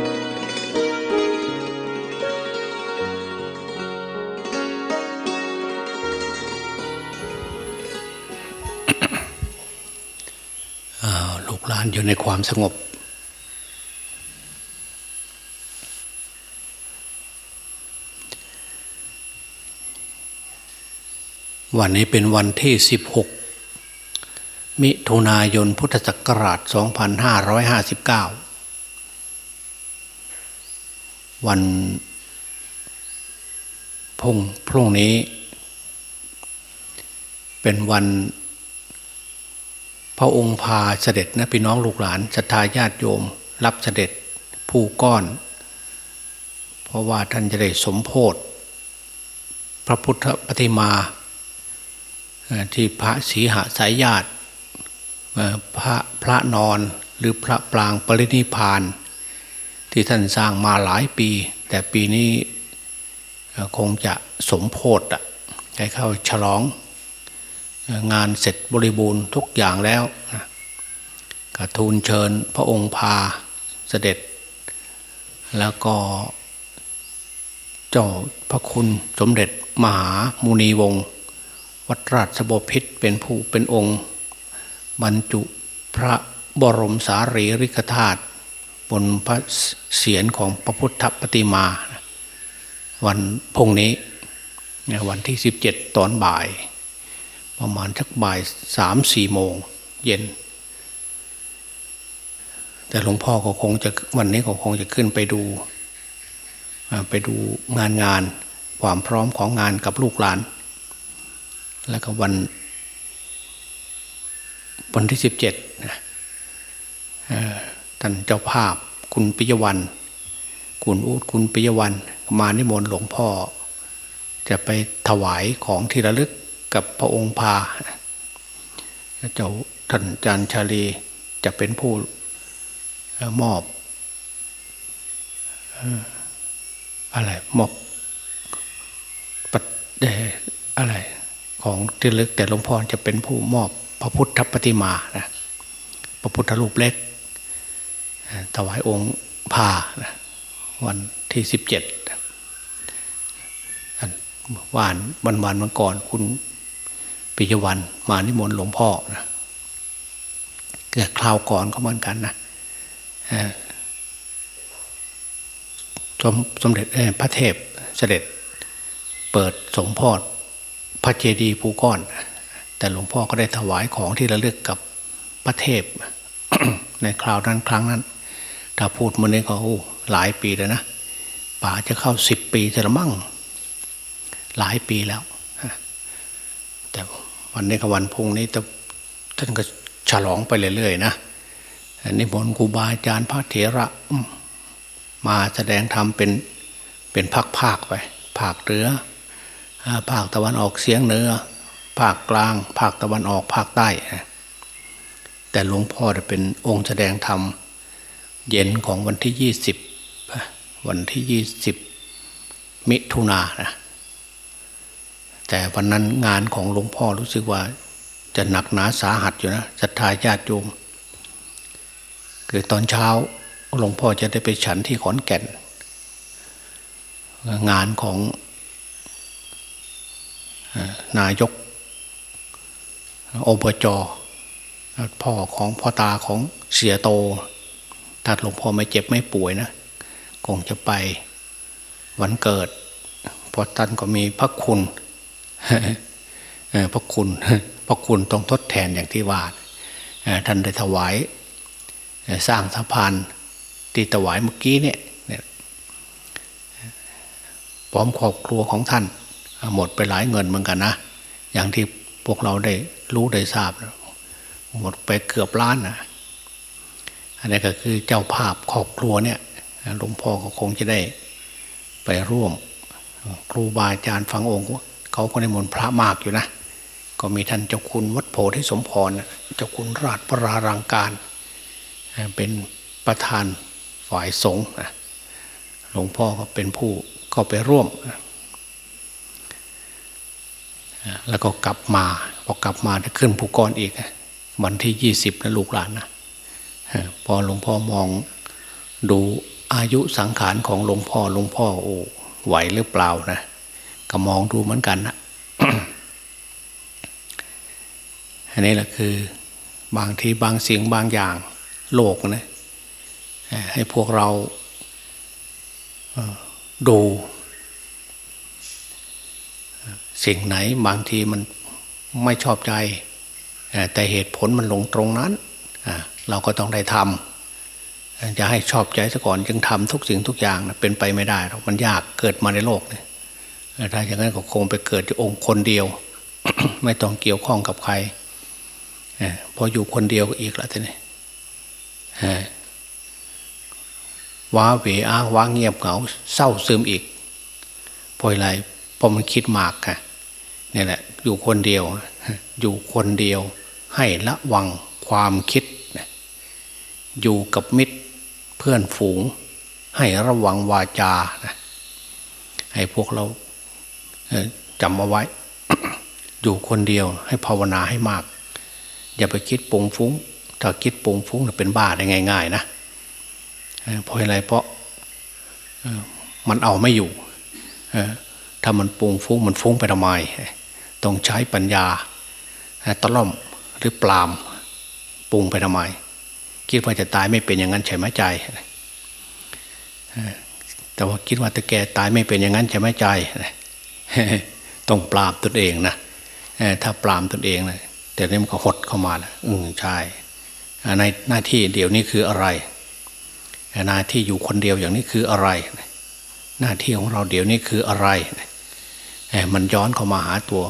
ลูกหลานอยู่ในความสงบ วันนี้เป็นวันที่ 16 มิถุนายนพุทธศักราช 2559 วันพุ่งพรุ่งนี้ เป็นวัน พระองค์พาเสด็จนะพี่น้องลูกหลานศรัทธาญาติโยม รับเสด็จผู้ก้อน เพราะว่าท่านจะได้สมโพธพระพุทธปฏิมาที่พระศีหสายญาติพระพระนอนหรือพระปรางปรินิพาน ที่ท่านสร้างมาหลายปี แต่ปีนี้คงจะสมโพธอะให้เข้าฉลองงานเสร็จบริบูรณ์ทุกอย่างแล้วกระทูลเชิญพระองค์พาเสด็จ แล้วก็เจ้าพระคุณสมเด็จมหามุนีวงศ์วัดราชบพิษเป็นผู้เป็นองค์ บรรจุพระบรมสารีริกธาตุ บนพระเศียรของพระพุทธปฏิมา วันพุ่งนี้วันที่ 17 ตอนบ่าย ประมาณสักบ่ายสามสี่โมงเย็น แต่หลวงพ่อก็คงจะวันนี้ก็คงจะขึ้นไปดู ไปดูงานงานความพร้อมของงานกับลูกหลาน แล้วก็วัน วันที่สิบเจ็ด ท่านเจ้าภาพ คุณปิยวัน คุณอูดคุณปิยวันมานิมนต์หลวงพ่อ จะไปถวายของที่ระลึกกับพระองค์พาเจ้าท่านจารย์ชาลีจะเป็นผู้มอบอะไรมอบปัดอะไรของที่ลึกแต่หลวงพ่อจะเป็นผู้มอบพระพุทธปฏิมานะพระพุทธรูปเล็ก ถวายองค์พานะวันที่สิบเจ็ดวานวันวันวันก่อนคุณปิยวันมานิมนต์หลวงพ่อนะเกิดคราวก่อนก็เหมือนกันนะสมสมเด็จพระเทพเสด็จเปิดสมพอดพระเจดีย์ภูก้อน แต่หลวงพ่อก็ได้ถวายของที่ระลึกกับพระเทพ ในคราวนั้นครั้งนั้น ถ้าพูดมันนี้ก็หลายปีแล้วนะป่าจะเข้าสิบปีจะละมั่งหลายปีแล้วแต่วันนี้กับวันพุ่งนี้ท่านก็ฉลองไปเรื่อยๆนะนิมนต์ครูบาอาจารย์พระเถระมาแสดงธรรมเป็นเป็นภาคๆไปภาคเหนือภาคตะวันออกเสียงเหนือภาคกลาง ภาคตะวันออกภาคใต้ แต่หลวงพ่อจะเป็นองค์แสดงธรรม เย็นของวันที่ยี่สิบวันที่ยี่สิบมิถุนานะแต่วันนั้นงานของหลวงพ่อรู้สึกว่าจะหนักหนาสาหัสอยู่นะศรัทธาญาติโยมคือตอนเช้าหลวงพ่อจะได้ไปฉันที่ขอนแก่น งานของนายกอบจพ่อของพ่อตาของเสียโต ถ้าหลวงพ่อไม่เจ็บไม่ป่วยนะคงจะไปวันเกิดพอท่านก็มีพระคุณพระคุณพระคุณต้องทดแทนอย่างที่ว่าท่านได้ถวายสร้างสะพานที่ถวายเมื่อกี้เนี่ยพร้อมครอบครัวของท่าน หมดไปหลายเงินเหมือนกันนะ อย่างที่พวกเราได้รู้ได้ทราบ หมดไปเกือบล้านนะ อันนี้ก็คือเจ้าภาพครอบครัวเนี่ยหลวงพ่อก็คงจะได้ไปร่วม ครูบาอาจารย์ฟังองค์เขาก็ได้มนพระมากอยู่นะ ก็มีท่านเจ้าคุณวัดโพธิสมพรเจ้าคุณราชปรารังการ เป็นประธานฝ่ายสงฆ์หลวงพ่อก็เป็นผู้ก็ไปร่วม แล้วก็กลับมาพอกลับมาจะขึ้นผู้กรอีก วันที่ยี่สิบนะลูกหลานนะ พอหลวงพ่อมองดูอายุสังขารของหลวงพ่อหลวงพ่อโอ้ไหวหรือเปล่านะก็มองดูเหมือนกันนะอันนี้แหละคือบางทีบางสียงบางอย่างโลกนะให้พวกเราดูสิ่งไหนบางทีมันไม่ชอบใจ แต่เหตุผลมันลงตรงนั้น เราก็ต้องได้ทำจะให้ชอบใจซะก่อนจึงทำทุกสิ่งทุกอย่างนะเป็นไปไม่ได้หรอกมันยากเกิดมาในโลกเนี่ยถ้าอย่างนั้นก็คงไปเกิดที่องค์คนเดียว ไม่ต้องเกี่ยวข้องกับใครพออยู่คนเดียวก็อีกแล้วทีนี้ว้าเหวอ้างว้าเงียบเหงาเศร้าซึมอีกพราะอะไรเพราะมันคิดมากค่ะนี่แหละ อยู่คนเดียว อยู่คนเดียว ให้ละวังความคิด อยู่กับมิตรเพื่อนฝูง ให้ระวังวาจานะให้พวกเราจำเอาไว้ อยู่คนเดียวให้ภาวนาให้มาก อย่าไปคิดปุงฟุ้ง ถ้าคิดปุงฟุ้งเป็นบ้าได้ง่าย ๆ นะเพราะอะไรเพราะมันเอาไม่อยู่ถ้ามันปุงฟุ้งมันฟุ้งไปทำไมต้องใช้ปัญญาตะล่อมหรือปลามปรุงไปทำไม คิดว่าจะตายไม่เป็นอย่างนั้นใช่ไหมใจแต่ว่าคิดว่าตะแกตายไม่เป็นอย่างนั้นใช่ไหมใจต้องปราบตนเองนะถ้าปรามตนเองนะแต่นี่มันก็หดเข้ามาแล้วอืมใช่ในหน้าที่เดี๋ยวนี้คืออะไรหน้าที่อยู่คนเดียวอย่างนี้คืออะไร หน้าที่ของเราเดี๋ยวนี้คืออะไรมันย้อนเข้ามาหาตัว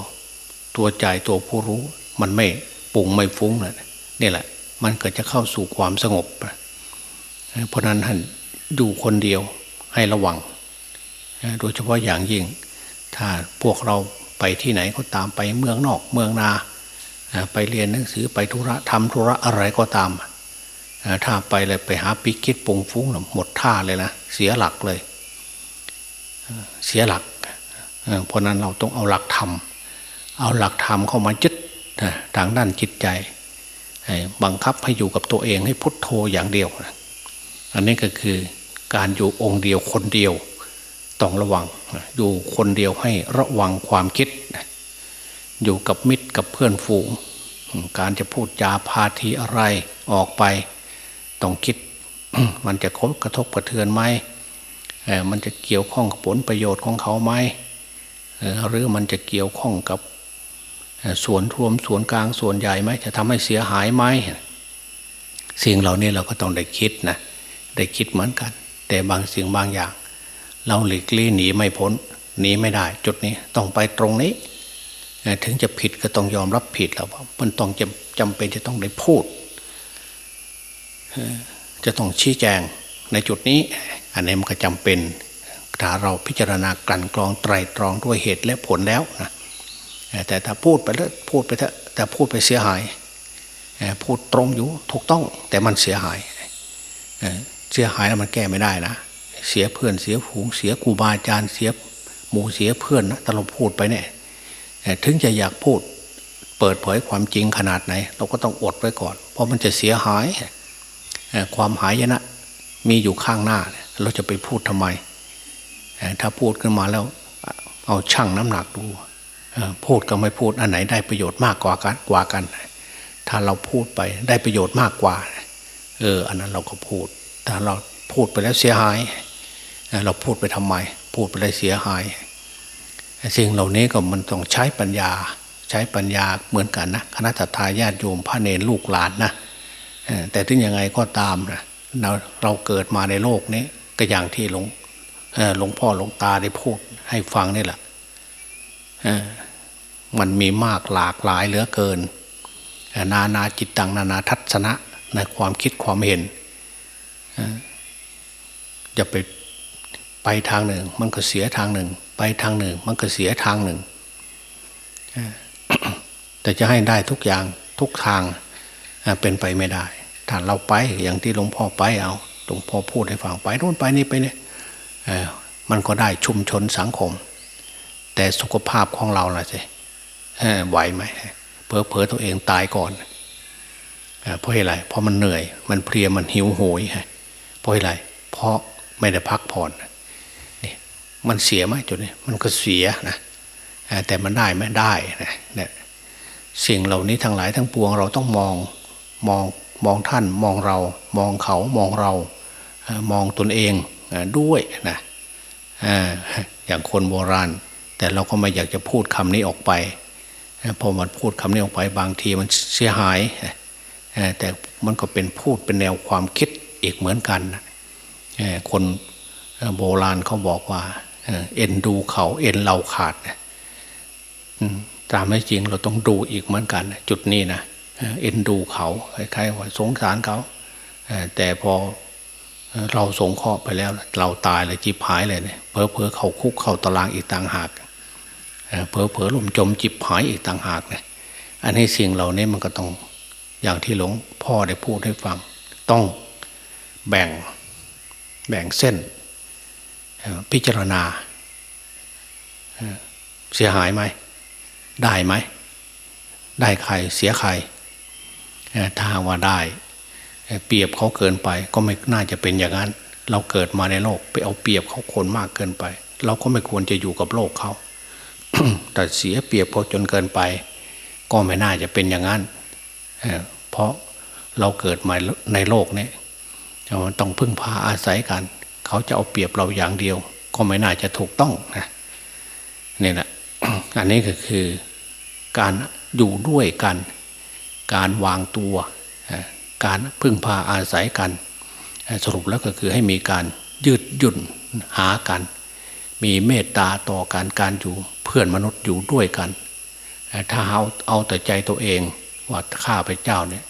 ตัวใจตัวผู้รู้ มันไม่ปุ่งไม่ฟุ้งเลยนี่แหละ มันเกิดจะเข้าสู่ความสงบ เพราะนั้นท่านอยู่คนเดียวให้ระวัง โดยเฉพาะอย่างยิ่ง ถ้าพวกเราไปที่ไหนก็ตามไปเมืองนอกเมืองนา ไปเรียนหนังสือไปธุระทำธุระอะไรก็ตาม ถ้าไปเลยไปหาปิคิดปุงฟุ้งหมดท่าเลยนะเสียหลักเลย เสียหลัก เพราะนั้นเราต้องเอาหลักธรรมเอาหลักธรรมเข้ามายึดทางด้านจิตใจ บังคับให้อยู่กับตัวเองให้พุทโธอย่างเดียวอันนี้ก็คือการอยู่องค์เดียวคนเดียวต้องระวัง อยู่คนเดียวให้ระวังความคิด อยู่กับมิตรกับเพื่อนฝูง การจะพูดจาพาทีอะไรออกไป ต้องคิดมันจะคกระทบกระเทือนไหมมันจะเกี่ยวข้องกับผลประโยชน์ของเขาไหมหรือมันจะเกี่ยวข้องกับ ส่วนรวมส่วนกลางส่วนใหญ่ไหมจะทำให้เสียหายไหมสิ่งเหล่านี้เราก็ต้องได้คิดนะได้คิดเหมือนกัน แต่บางสิ่งบางอย่าง เราหลีกลี่หนีไม่พ้นหนีไม่ได้ จุดนี้ต้องไปตรงนี้ ถึงจะผิดก็ต้องยอมรับผิดแล้วมันต้องจำจำเป็นจะต้องได้พูด จะต้องชี้แจงในจุดนี้ อันนี้มันก็จำเป็นถ้าเราพิจารณากลั่นกรองไตรตรองด้วยเหตุและผลแล้วนะ แต่ถ้าพูดไปแล้วพูดไปเถอะแต่พูดไปเสียหาย พูดตรงอยู่ถูกต้องแต่มันเสียหายเสียหายแล้วมันแก้ไม่ได้นะ เสียเพื่อนเสียผูงเสียครูบาอาจารย์เสียหมู่เสียเพื่อนนะต่เราพูดไปเนี่ยถึงจะอยากพูดเปิดเผยความจริงขนาดไหน เราก็ต้องอดไว้ก่อน เพราะมันจะเสียหาย ความหายนะ มีอยู่ข้างหน้า เราจะไปพูดทำไม ถ้าพูดขึ้นมาแล้ว เอาชั่งน้ำหนักดู พูดกับไม่พูดอันไหนได้ประโยชน์มากกว่ากันกว่ากัน ถ้าเราพูดไปได้ประโยชน์มากกว่า เออ อันนั้นเราก็พูด ถ้าเราพูดไปแล้วเสียหาย เราพูดไปทำไม พูดไปแล้วเสียหายสิ่งเหล่านี้ก็มันต้องใช้ปัญญา ใช้ปัญญาเหมือนกันนะคณะทาญาติโยมพระเนรลูกหลานนะแต่ถึงยังไงก็ตามนะเราเราเกิดมาในโลกนี้ก็อย่างที่หลวงหลวงพ่อหลวงตาได้พูดให้ฟังนี่แหละ มันมีมากหลากหลายเหลือเกิน นานาจิตตังนานาทัศนะในความคิดความเห็นจะไปไปทางหนึ่ง มันก็เสียทางหนึ่ง ไปทางหนึ่ง มันก็เสียทางหนึ่งแต่จะให้ได้ทุกอย่างทุกทางเป็นไปไม่ได้ถ้าเราไปอย่างที่หลวงพ่อไปเอาหลวงพ่อพูดให้ฟังไปโน่นไปนี่ไปเนี่ยมันก็ได้ชุมชนสังคม แต่สุขภาพของเราล่ะสิ ไหวไหมเพอเพอตัวเองตายก่อนเพราะอะไรเพราะมันเหนื่อย มันเพลียมันหิวโหยเพราะอะไรเพราะไม่ได้พักผ่อนนี่มันเสียไหมจุดนี้มันก็เสียนะแต่มันได้ไหมได้นะเนี่ยสิ่งเหล่านี้ทั้งหลายทั้งปวงเราต้องมองมองมองท่านมองเรา มองเขามองเรามองตนเองด้วยนะอย่างคนโบราณ แต่เราก็ไม่อยากจะพูดคำนี้ออกไป พอมันพูดคำนี้ออกไปบางทีมันเสียหาย แต่มันก็เป็นพูดเป็นแนวความคิดอีกเหมือนกันคนโบราณเขาบอกว่า เอ็นดูเขาเอ็นเราขาดตามไม่จริงเราต้องดูอีกเหมือนกัน จุดนี้นะเอ็นดูเขาคล้ายๆว่าสงสารเขาแต่พอเราสงเคราะห์ไปแล้ว เราตายเลยจิบหายเลยเนี่ยเพอเพอเขาคุกเข้าตารางอีกต่างหาก เออเพอเพอลมจมจิบหายอีกต่างหากเนี่ยอันนี้สิ่งเหล่านี้มันก็ต้องอย่างที่หลวงพ่อได้พูดให้ฟัง ต้องแบ่งแบ่งเส้น พิจารณา เสียหายไหม ได้ไหม ได้ใครเสียใครถ้าว่าได้เปรียบเขาเกินไป ก็ไม่น่าจะเป็นอย่างนั้น เราเกิดมาในโลก ไปเอาเปรียบเขาคนมากเกินไป เราก็ไม่ควรจะอยู่กับโลกเขา แต่เสียเปรียบเขาจนเกินไป ก็ไม่น่าจะเป็นอย่างนั้นเพราะเราเกิดมาในโลกนี้มันต้องพึ่งพาอาศัยกัน เขาจะเอาเปรียบเราอย่างเดียว ก็ไม่น่าจะถูกต้องนะนี่แหละอันนี้ก็คือการอยู่ด้วยกัน การวางตัว การพึ่งพาอาศัยกัน สรุปแล้วก็คือให้มีการยืดหยุ่นหากัน มีเมตตาต่อการการอยู่ เพื่อนมนุษย์อยู่ด้วยกัน ถ้าเอาเอาแต่ใจตัวเองว่าข้าพเจ้าเนี่ย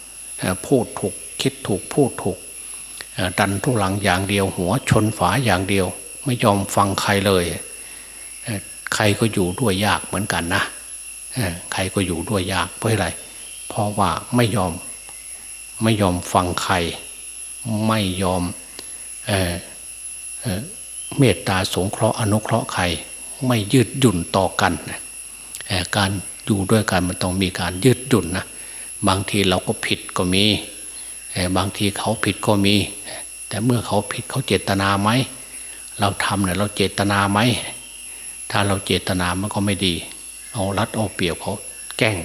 พูดถูกคิดถูกพูดถูก ดันทุลังอย่างเดียว หัวชนฝาอย่างเดียว ไม่ยอมฟังใครเลย ใครก็อยู่ด้วยยากเหมือนกันนะใครก็อยู่ด้วยยากเพราะอะไร เพราะว่าไม่ยอมไม่ยอมฟังใคร ไม่ยอมเออเออเมตตาสงเคราะห์อนุเคราะห์ใคร ไม่ยืดหยุ่นต่อกันนะการอยู่ด้วยกันมันต้องมีการยืดหยุ่นนะบางทีเราก็ผิดก็มีเอ่บางทีเขาผิดก็มี แต่เมื่อเขาผิดเขาเจตนาไหมเราทำเนี่ยเราเจตนาไหมถ้าเราเจตนามันก็ไม่ดี เอารัดเอาเปรียบเขาแกล้ง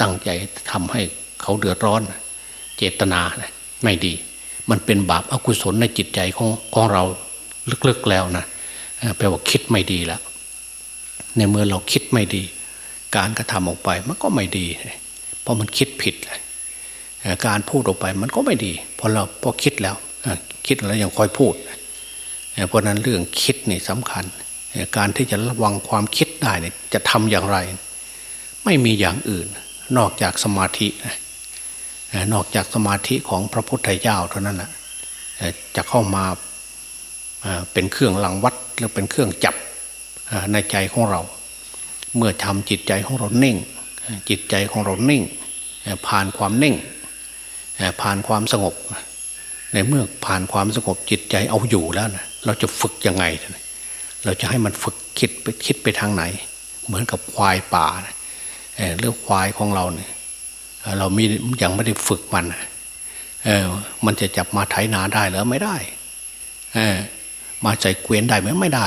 ตั้งใจทำให้เขาเดือดร้อน เจตนาไม่ดี มันเป็นบาปอากุศลในจิตใจของของเราลึกๆแล้วนะ แปลว่าคิดไม่ดีแล้วในเมื่อเราคิดไม่ดี การกระทำออกไปมันก็ไม่ดี เพราะมันคิดผิดเอ่อการพูดออกไปมันก็ไม่ดีเพราะเราพอคิดแล้วคิดแล้วยังคอยพูดเพราะนั้นเรื่องคิดนี่สำคัญ การที่จะระวังความคิดได้เนี่ยจะทำอย่างไร ไม่มีอย่างอื่น นอกจากสมาธินะนอกจากสมาธิของพระพุทธเจ้าเท่านั้นนะจะเข้ามา เป็นเครื่องรังวัดหรือเป็นเครื่องจับในใจของเรา เมื่อทำจิตใจของเราเน่ง จิตใจของเราเน่ง ผ่านความเน่ง ผ่านความสงบ ในเมื่อผ่านความสงบจิตใจเอาอยู่แล้วนะเราจะฝึกยังไง เราจะให้มันฝึกคิดไปคิดไปทางไหน เหมือนกับควายป่านะเรื่องควายของเราเนี่ยเรามียังไม่ได้ฝึกมัน เออ มันจะจับมาไถนาได้หรือไม่ได้ เออ มาใจเกวียนได้ไหมไม่ได้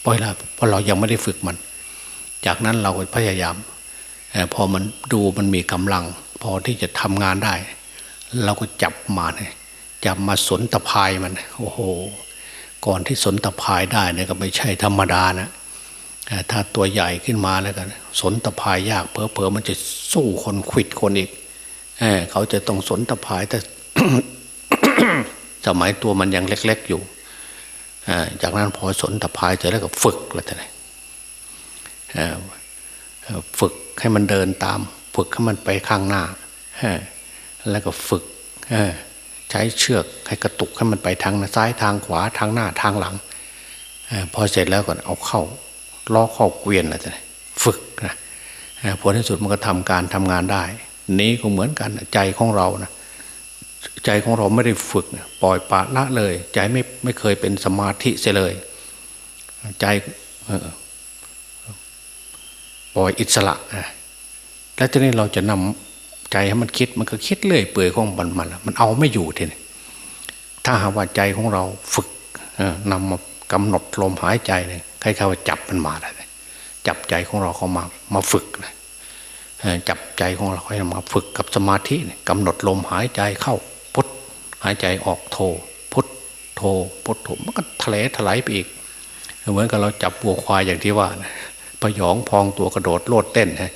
เพราะอะไรเพราะเรายังไม่ได้ฝึกมัน จากนั้นเราก็พยายามพอมันดูมันมีกำลัง พอที่จะทำงานได้ เราก็จับมาเนี่ยจับมาสนตะพายมัน โอ้โห ก่อนที่สนตะพายได้เนี่ยก็ไม่ใช่ธรรมดานะถ้าตัวใหญ่ขึ้นมาแล้วกันสนตะพายยากเพอเพอมันจะสู้คนขิดคนอีกเเขาจะต้องสนตะพายแต่สมัยตัวมันยังเล็ก ๆอยู่ จากนั้นพอสนตะพายเสร็จแล้วก็ฝึกแล้วแต่ไหนฝึกให้มันเดินตาม ฝึกให้มันไปข้างหน้าแล้วก็ฝึกใช้เชือกให้กระตุกให้มันไปทางซ้ายทางขวาทางหน้าทางหลังพอเสร็จแล้วก็เอาเข้าล้อเข้าเกวียนอะไรต่ฝึกนะผลที่สุดมันก็ทำการทำงานได้ นี้ก็เหมือนกันใจของเรานะ ใจของเราไม่ได้ฝึกปล่อยปละละเลย ใจไม่ไม่เคยเป็นสมาธิเสียเลย ใจปล่อยอิสระแล้วทีนี้เราจะนำใจให้มันคิดมันก็คิดเรื่อยเปื่อยของมันมันมันเอาไม่อยู่ทีนี้ถ้าหากว่าใจของเราฝึกนำมากำหนดลมหายใจเนี่ยใครๆว่าจับมันมาเลยจับใจของเราเข้ามามาฝึกนะจับใจของเราให้มาฝึกกับสมาธิกำหนดลมหายใจเข้าายใจออกโทพุทโทพุทโทมันก็ทะเลถลายไปอีก เหมือนกับเราจับวัวควายอย่างที่ว่านะประยองพองตัวกระโดดโลดเต้นฮะ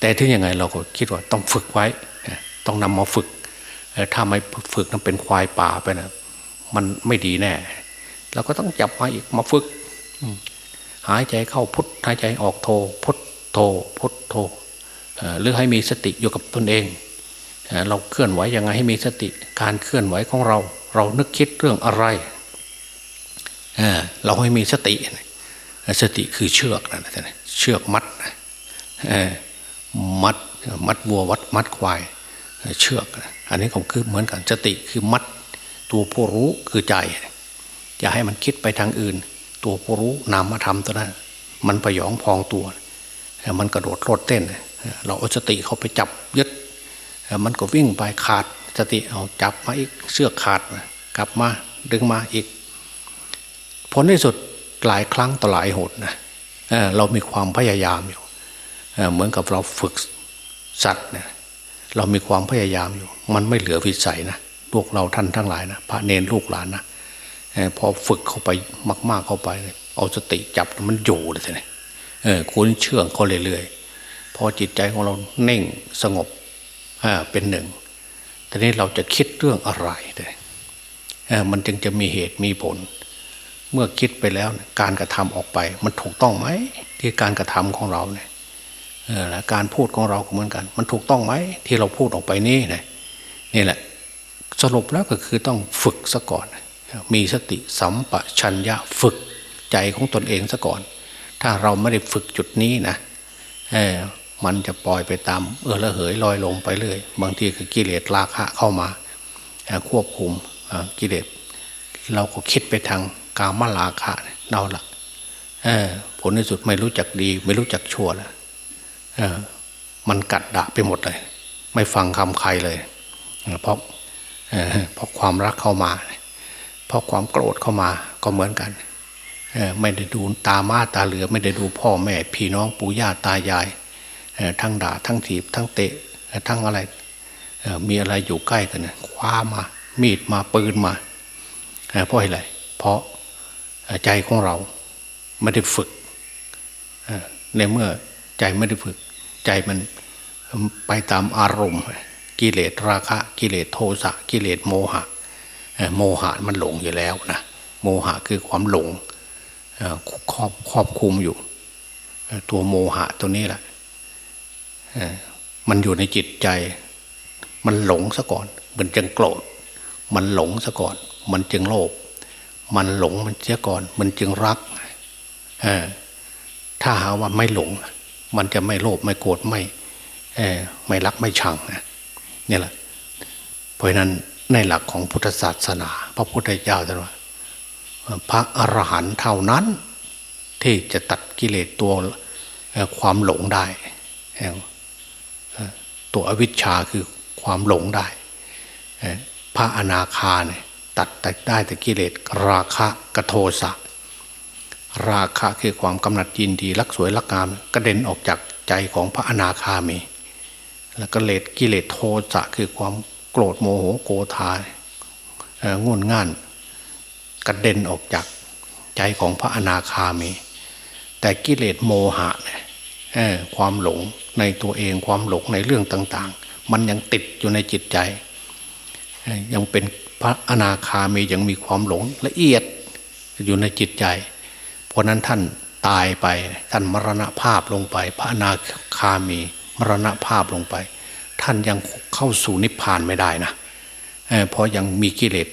แต่ถึงยังไงเราก็คิดว่าต้องฝึกไว้ ต้องนำมาฝึกถ้าไม่ฝึกนั้นเป็นควายป่าไปนะมันไม่ดีแน่เราก็ต้องจับมาอีกมาฝึกหายใจเข้าพุทหายใจออกโทพุทโทพุทโทหรือให้มีสติอยู่กับตนเอง เราเคลื่อนไหวยังไงให้มีสติ การเคลื่อนไหวของเรา เรานึกคิดเรื่องอะไรเราให้มีสติ สติคือเชือกนะเชือกมัดมัดมัดวัววัดมัดควายเชือก อันนี้ก็คือเหมือนกันสติคือมัด ตัวผู้รู้คือใจ อย่าให้มันคิดไปทางอื่น ตัวผู้รู้นามธรรมตัวนั้นมันประยองพองตัว มันกระโดดโลดเต้น เราเอาสติเขาไปจับยึด มันก็วิ่งไปขาดสติเอาจับมาอีกเชือขาดกลับมาดึงมาอีก ผลที่สุดหลายครั้งต่อหลายหนนะเเรามีความพยายามอยู่เเหมือนกับเราฝึกสัตว์เนี่ยเรามีความพยายามอยู่ มันไม่เหลือวิสัยนะพวกเราท่านทั้งหลายนะพระเนรลูกหลานนะอพอฝึกเข้าไปมาก ๆเข้าไป เอาสติจับมันอยู่เลยทีนี้คุ้นเชื่องเขาเรื่อยๆพอจิตใจของเราเน่งสงบ เป็นหนึ่งทีนี้เราจะคิดเรื่องอะไรเลยมันจึงจะมีเหตุมีผล เมื่อคิดไปแล้วเนี่ยการกระทำออกไป มันถูกต้องไหมที่การกระทำของเราเนี่ยเออและการพูดของเราเหมือนกัน มันถูกต้องไหมที่เราพูดออกไปนี่เนี่ยนี่แหละ สรุปแล้วก็คือต้องฝึกซะก่อน มีสติสัมปชัญญะฝึกใจของตนเองซะก่อน ถ้าเราไม่ได้ฝึกจุดนี้นะ มันจะปล่อยไปตามเออละเหยลอยลงไปเรื่อยบางทีคือกิเลสราคะเข้ามาเอ่อควบคุมกิเลสเราก็คิดไปทางกามลาคะเราละเออผลในสุดไม่รู้จักดี ไม่รู้จักชั่วแล้วมันกัดดะไปหมดเลย ไม่ฟังคำใครเลย เพราะเเพราะความรักเข้ามา เพราะความโกรธเข้ามาก็เหมือนกันไม่ได้ดูตามาตาเหลือ ไม่ได้ดูพ่อแม่ พี่น้องปู่ย่าตายาย ทั้งด่าทั้งถีบทั้งเตะทั้งอะไรมีอะไรอยู่ใกล้กันคว้ามามีดมาปืนมาเพราะอะไรเพราะใจของเราไม่ได้ฝึกในเมื่อใจไม่ได้ฝึก ใจมันไปตามอารมณ์ กิเลสราคะ กิเลสโทสะกิเลสโมหะโมหะมันหลงอยู่แล้วนะโมหะคือความหลงครอบครอบคุมอยู่ ตัวโมหะตัวนี้แหละ มันอยู่ในจิตใจ มันหลงซะก่อน มันจึงโกรธ มันหลงซะก่อน มันจึงโลภ มันหลงมันเสียก่อน มันจึงรัก ถ้าหาว่าไม่หลง มันจะไม่โลภไม่โกรธไม่ไม่รักไม่ชังนะนี่แหละ เพราะนั้นในหลักของพุทธศาสนา พระพุทธเจ้าตรัสว่าพระอรหันต์เท่านั้น ที่จะตัดกิเลสตัวความหลงได้ ตัวอวิชชาคือความหลงได้ พระอนาคาเนี่ยตัดแต่ได้แต่กิเลสราคะกโทสะราคะคือความกำหนัดยินดีรักสวยรักงามกระเด็นออกจากใจของพระอนาคามี แล้วก็เลสกิเลสโทสะคือความโกรธโมโหโกธาเอ่องุนง่านกระเด็นออกจากใจของพระอนาคามี แต่กิเลสโมหะเนี่ย ความหลงในตัวเองความหลงในเรื่องต่าง ๆ มันยังติดอยู่ในจิตใจ ยังเป็นพระอนาคามียังมีความหลงละเอียดอยู่ในจิตใจ เพราะนั้นท่านตายไปท่านมรณภาพลงไป พระอนาคามีมรณภาพลงไป ท่านยังเข้าสู่นิพพานไม่ได้นะเพราะยังมีกิเลส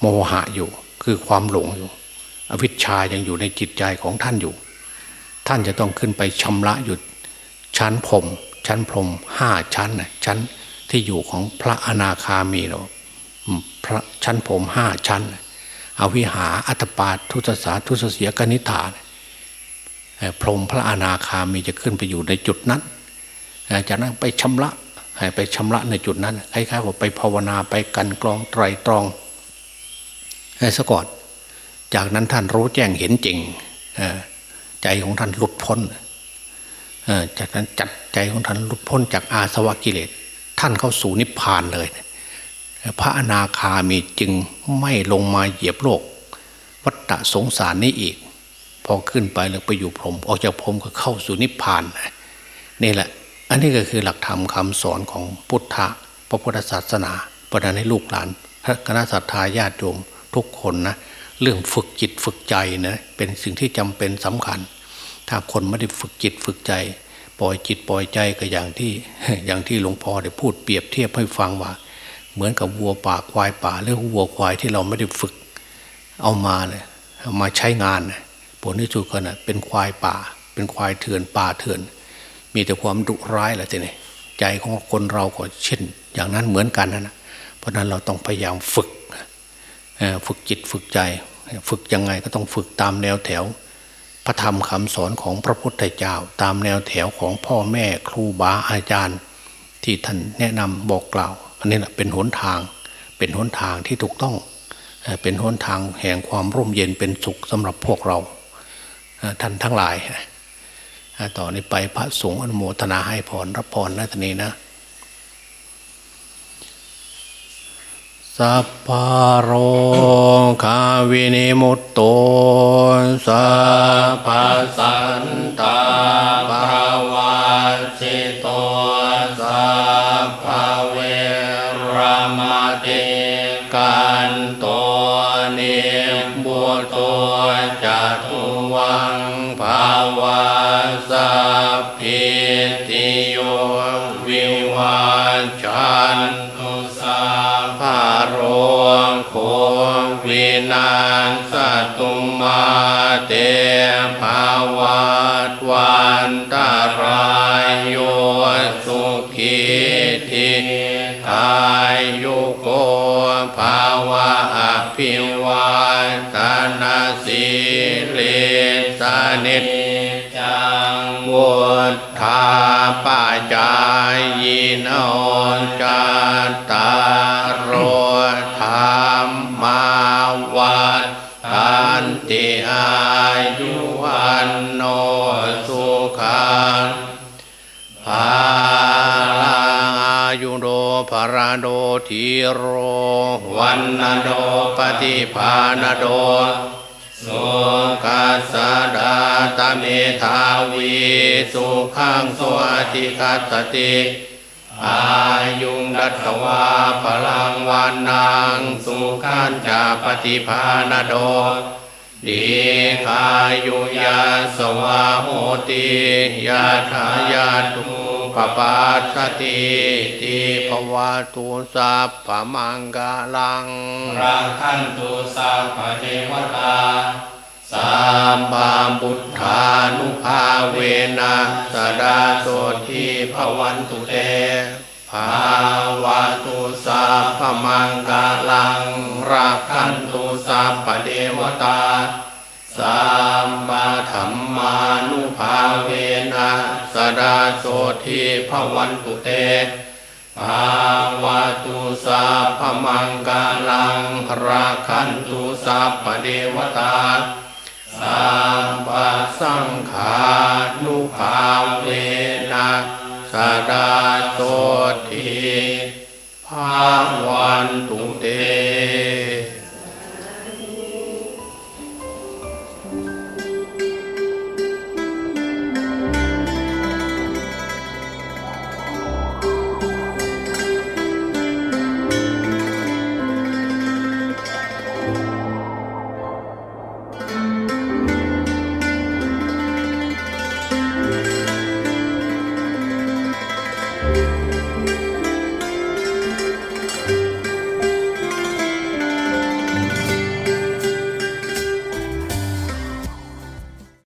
โมหะอยู่ คือความหลงอยู่ อวิชชายังอยู่ในจิตใจของท่านอยู่ ท่านจะต้องขึ้นไปชำระอยู่ชั้นพรมชั้นพรมห้าชั้นนะชั้นที่อยู่ของพระอนาคามีเราพระชั้นพรมห้าชั้น อวิหาอัตปาทุตสาทุสเสียกนิฐานพรมพระอนาคามีจะขึ้นไปอยู่ในจุดนั้นจากนั้นไปชำระไปชำระในจุดนั้นคล้ายๆว่าไปภาวนาไปกันกรองไตรตรองให้ซะกอนจากนั้นท่านรู้แจ้งเห็นจริงเอ่อ ใจของท่านหลุดพ้นจากนั้นจัดใจของท่านหลุดพ้นจากอาสวะกิเลส ท่านเข้าสู่นิพพานเลย พระอนาคามีจึงไม่ลงมาเหยียบโลก วัฏสงสารนี้อีก พอขึ้นไปแล้วไปอยู่พรมออกจากพรมก็เข้าสู่นิพพานนี่แหละ อันนี้ก็คือหลักธรรมคำสอนของพุทธะพระพุทธศาสนาประดานให้ลูกหลานคณะสัตยาญาติโยมทุกคนนะ เรื่องฝึกจิตฝึกใจนะเป็นสิ่งที่จำเป็นสำคัญ ถ้าคนไม่ได้ฝึกจิตฝึกใจ ปล่อยจิตปล่อยใจก็อย่างที่อย่างที่หลวงพ่อได้พูดเปรียบเทียบให้ฟังว่า เหมือนกับวัวป่าควายป่าหรือวัวควายที่เราไม่ได้ฝึกเอามาเลยเอามาใช้งานนะผลที่สุดก็นะเป็นควายป่า เป็นควายเถื่อนป่าเถื่อน มีแต่ความดุร้ายแหละทีนี้ใจของคนเราก็เช่น อย่างนั้นเหมือนกันนะเพราะนั้นเราต้องพยายามฝึกฝึกจิตฝึกใจ ฝึกยังไงก็ต้องฝึกตามแนวแถว พระธรรมคำสอนของพระพุทธเจ้า ตามแนวแถวของพ่อแม่ครูบาอาจารย์ ที่ท่านแนะนำบอกกล่าว อันนี้แหละเป็นหนทาง เป็นหนทางที่ถูกต้อง เป็นหนทางแห่งความร่มเย็นเป็นสุขสำหรับพวกเราท่านทั้งหลาย ต่อนนี้ไปพระสงฆ์อนุโมทนาให้พรรับพรนะท่านี้นะ สัพพโรคาวินิมุตโตสัพพสันตาภาวาสิโตสัพพเวรมติกันโตนิบุตโตจัตุวังภาวาสัพพิติโยวิวาจัน นาสตุมาเตภาวัตวันตารายโยสุขีทิกายุโกภาวะอภิวาตนาสิริสานิจังวุฒาปจายโนจัตตา วัฏทันติอายุวันโนสุขังภาลังอายุโดภาราโดทีโร วันนโดปฏิภาณโดสุขัสสะดาตเมธาวีสุขังสวัติคัสติ อายุงดัตวาพลังวานนางสุขันจาปฏิภาณโดดีคายุยาสวาโหติยาทายาตุปปาสติติภวาตุสัพพมังกาลังรังขันตุสัพพเทวตา สัมบาบุทธานุภาเวนะสดาโสทีภวันตุเตภาวะตุสัพมังกาลังรักขันตุสัพพเทวตาสัมมาธรรมานุภาเวนะสดาโสทีภวันตุเตภาวะตุสัพมังกาลังรักขันตุสัพพเทวตาสัมป สังขานุภาเวนะสดาโสทีภาวันตุ